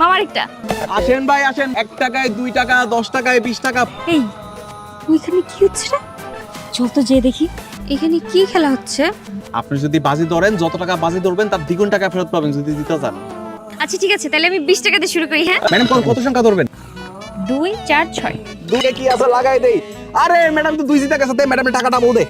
মামার একটা। আসেন ভাই আসেন। এক টাকায় দুই টাকা দশ টাকায় বিশ টাকা। এই ওইখানে কি হচ্ছে রে? চল তো যেয়ে দেখি। এখানে কি খেলা হচ্ছে? আপনি যদি বাজি ধরেন যত টাকা বাজি ধরবেন তার দ্বিগুণ টাকা ফেরত পাবেন যদি দিতে চান। আচ্ছা ঠিক আছে তাহলে আমি বিশ টাকা দিয়ে শুরু করি হ্যাঁ? ম্যাডাম কত- কত সংখ্যা ধরবেন? দুই চার ছয়। দুইটা কি আছে? লাগাই দেই। আরে ম্যাডাম তো দুই জিতা গেছে দে ম্যাডামের টাকাটা বউ দে।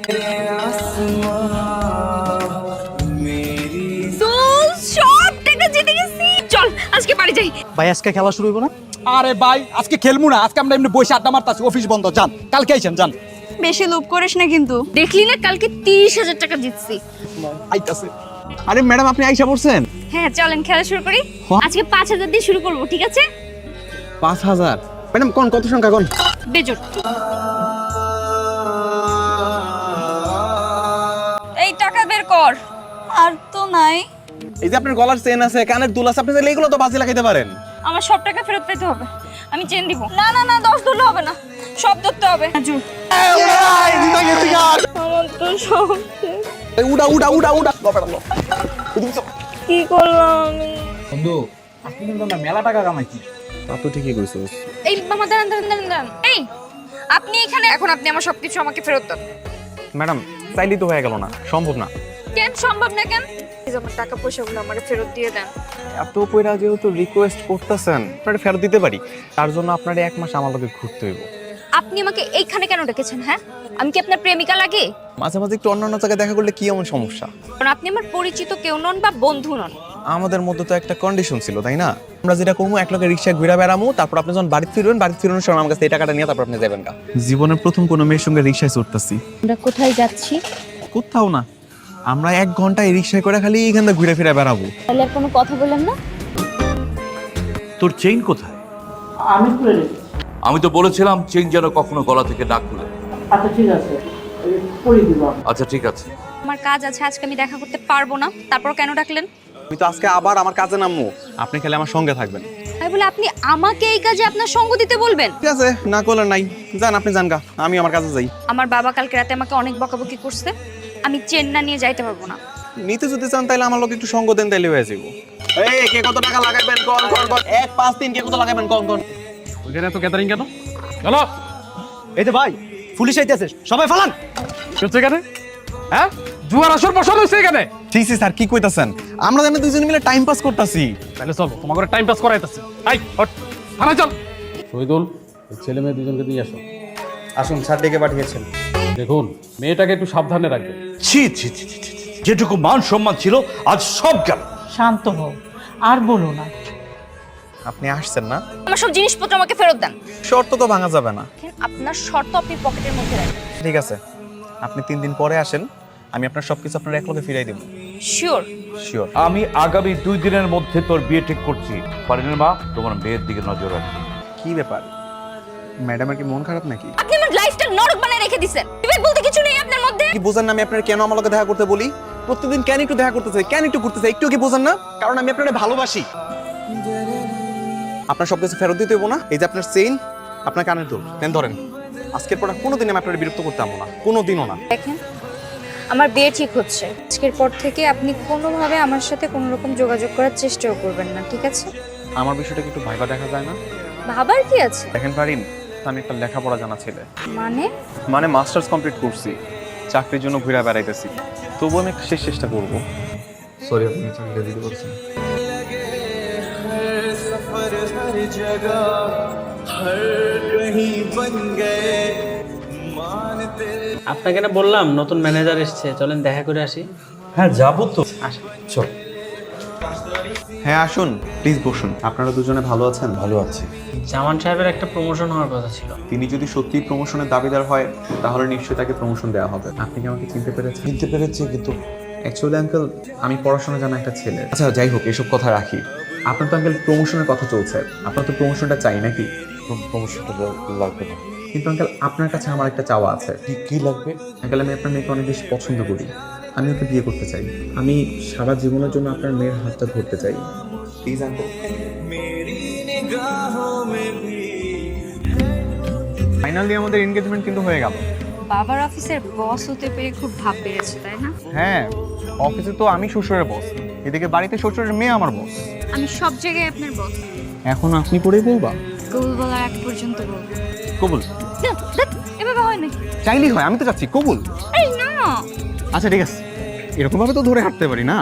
বাড়ি যাই। ভাই আজকে খেলা শুরু হইব না? আরে ভাই আজকে খেলব না। আজকে আমরা এমনি বসে আড্ডা মারতাছি। অফিস বন্ধ যান। কালকে আইছেন যান। বেশি লোভ করিস না কিন্তু। দেখলি না কালকে তিরিশ হাজার টাকা জিতছি। আইতাছে। আরে ম্যাডাম আপনি আইসা পড়ছেন? হ্যাঁ চলেন খেলা শুরু করি। আজকে পাঁচ হাজার দিয়ে শুরু করব ঠিক আছে? পাঁচ হাজার? ম্যাডাম কোন কত সংখ্যা কোন? বেজোর এই টাকা বের কর। আর তো নাই। এই যে আপনার গলার চেন আছে কানের দুল আছে আপনি চাইলে এগুলো তো বাজি লাগাইতে পারেন। আমার সব টাকা ফেরত পেতে হবে। আমি চেন দিব। না না না দশ ধরলে হবে না। সব ধরতে হবে। জোর আমার তো সব শেষ। এই উড়া উড়া উড়া উড়া। লো, ম্যাডাম, কি করলাম আমি? বন্ধু আজকে কিন্তু আমরা মেলা টাকা কামাইছি। তা তো ঠিকই কইছিস এই মামা দাঁড়ান দাঁড়ান দাঁড়ান দাঁড়ান। এই আপনি এখানে এখন আপনি আমার সবকিছু আমাকে ফেরত দেন। ম্যাডাম চাইলেই তো হয়ে গেল না। সম্ভব না। কেন সম্ভব না কেন? প্লিজ আমার টাকা পয়সাগুলো আমাকে ফেরত দিয়ে দেন। এত পয়রা যেহেতু রিকোয়েস্ট করতেছেন আপনারা ফেরত দিতে পারি তার জন্য আপনার এক মাস আমার লগে ঘুরতে হইব। আপনি আমাকে এইখানে কেন ডেকেছেন হ্যাঁ? আমি কি আপনার প্রেমিকা লাগে? মাঝে মাঝে একটু অন্যান্য জায়গায় দেখা করলে কি এমন সমস্যা? কারণ আপনি আমার পরিচিত কেউ নন বা বন্ধু নন। আমাদের মধ্যে তো একটা কন্ডিশন ছিল তাই না? আমরা যেটা করব এক লগে রিক্সা ঘুরে বেড়ামু তারপর আপনি যখন বাড়ি ফিরবেন বাড়ি ফিরনোর সময় আমার কাছে এই টাকাটা নিয়ে তারপর আপনি যাবেন গা। জীবনের প্রথম কোনো মেয়ের সঙ্গে রিক্সায় চড়তেছি। আমরা কোথায় যাচ্ছি? কোথাও না। আমরা এক ঘণ্টা এই রিক্সায় করে খালি এখান থেকে ঘুরে ফিরে বেড়াবো। তাহলে আর কোনো কথা বললেন না? তোর চেইন কোথায়? আমি খুলে রেখেছি আমি তো বলেছিলাম চেইন যেন কখনো গলা থেকে না খুলে। আচ্ছা ঠিক আছে। দিব আচ্ছা ঠিক আছে। আমার কাজ আছে আজকে আমি দেখা করতে পারব না। তারপর কেন ডাকলেন? আমি তো আজকে আবার আমার কাজে নামবো। আপনি খালি আমার সঙ্গে থাকবেন। আমি বলে আপনি আমাকে এই কাজে আপনার সঙ্গ দিতে বলবেন? ঠিক আছে না করলে নাই। যান আপনি যান গা। আমি আমার কাজে যাই। আমার বাবা কালকে রাতে আমাকে অনেক বকাবকি করছে। আমি চেন না নিয়ে যাইতে পারব না। নিতে যদি চান তাহলে আমার লোক একটু সঙ্গ দেন তাইলে হয়ে যাব এই কে কত টাকা লাগাবেন কোন কোন কোন? এক পাঁচ তিন কে কত লাগাবেন কোন কোন? ওইখানে তো গ্যাদারিং কেন? চলো। এই যে ভাই পুলিশ আইতেছে সবাই ফালান। কি হচ্ছে এখানে? হ্যাঁ? জুয়ার আসর বসানো হয়েছে এখানে। ঠিক আছে স্যার কি কইতাছেন? আমরা জানি দুইজন মিলে টাইম পাস করতাছি। তাহলে চলো তোমার করে টাইম পাস করাইতেছি। আই হট থানা চল। শহীদুল ছেলে মেয়ে দুজনকে দিয়ে আসো। আসুন স্যার ডেকে পাঠিয়েছেন। দেখুন মেয়েটাকে একটু সাবধানে রাখবেন। ছি ছি ছি ছি ছি, ছি। যেটুকু মান সম্মান ছিল আজ সব গেল। শান্ত হও আর বলো না। আপনি আসছেন না? আমার সব জিনিসপত্র আমাকে ফেরত দেন। শর্ত তো ভাঙা যাবে না। আপনার শর্ত আপনি পকেটের মধ্যে রাখেন। ঠিক আছে আপনি তিন দিন পরে আসেন আমি আপনার সবকিছু আপনার এক লগে ফিরাই দেবো। শিওর শিওর আমি আগামী দুই দিনের মধ্যে তোর বিয়ে ঠিক করছি। পারেনের মা তোমার মেয়ের দিকে নজর রাখবে। কি ব্যাপার? ম্যাডামের কি মন খারাপ নাকি? আপনি আমার লাইফটা নরক বানায় রেখে দিছেন। বিবেক বলতে কিছু নেই আপনার মধ্যে? কি বোঝেন না আমি আপনার কেন আমার লগে দেখা করতে বলি? প্রতিদিন কেন একটু দেখা করতে চাই কেন একটু করতে চাই একটু কি বোঝেন না? কারণ আমি আপনার ভালোবাসি। আপনার সব কিছু ফেরত দিতে হইব না। এই যে আপনার চেইন আপনার কানের দুল। দেন ধরেন আজকের পর কোনো দিন আমি আপনার বিরক্ত করতে পারব না। কোনো দিনও না। দেখেন আমার বিয়ে ঠিক হচ্ছে। আজকের পর থেকে আপনি কোনোভাবে আমার সাথে কোনো রকম যোগাযোগ করার চেষ্টাও করবেন না ঠিক আছে? আমার বিষয়টা কি একটু ভাইবা দেখা যায় না? ভাবার কি আছে? দেখেন পারিন আমি একটা লেখাপড়া জানা ছেলে। মানে? মানে মাস্টার্স কমপ্লিট করছি চাকরির জন্য ঘুরে বেড়াইতেছি। তবু আমি একটা শেষ চেষ্টা করব। সরি আপনি চাকরিটা দিতে পারছেন আপনাকে না বললাম নতুন ম্যানেজার এসছে। চলেন দেখা করে আসি। হ্যাঁ যাব তো। চল। হ্যাঁ আসুন প্লিজ বসুন। আপনারা দুজনে ভালো আছেন? ভালো আছি। জামান সাহেবের একটা প্রমোশন হওয়ার কথা ছিল। তিনি যদি সত্যি প্রমোশনের দাবিদার হয় তাহলে নিশ্চয়ই তাকে প্রমোশন দেওয়া হবে। আপনি কি আমাকে চিনতে পেরেছেন? চিনতে পেরেছি কিন্তু অ্যাকচুয়ালি আঙ্কেল আমি পড়াশোনা জানা একটা ছেলে। আচ্ছা যাই হোক এসব কথা রাখি। আপনার তো আঙ্কেল প্রমোশনের কথা চলছে। আপনার তো প্রমোশনটা চাই নাকি? প্রমোশনটা লাগবে না। কিন্তু আঙ্কেল আপনার কাছে আমার একটা চাওয়া আছে। কি কি লাগবে? আঙ্কেল আমি আপনার মেয়েকে অনেক বেশি পছন্দ করি। আমি ওকে বিয়ে করতে চাই। আমি সারা জীবনের জন্য আপনার মেয়ের হাতটা ধরতে চাই। প্লিজ আঙ্কেল ফাইনালি আমাদের এনগেজমেন্ট কিন্তু হয়ে গেল। বাবার অফিসের বস হতে পেরে খুব ভাব বেড়েছে তাই না? হ্যাঁ অফিসে তো আমি শ্বশুরের বস এদিকে বাড়িতে শ্বশুরের মেয়ে আমার বস আমি সব জায়গায় আপনার বস এখন আপনি পড়েই বলবা কবুল বলার এক পর্যন্ত বলব কবুল। এভাবে হয় নাকি? চাইলেই হয় আমি তো চাচ্ছি কবুল। এই না। আচ্ছা ঠিক আছে। এরকমভাবে তো ধরে হাঁটতে পারি না।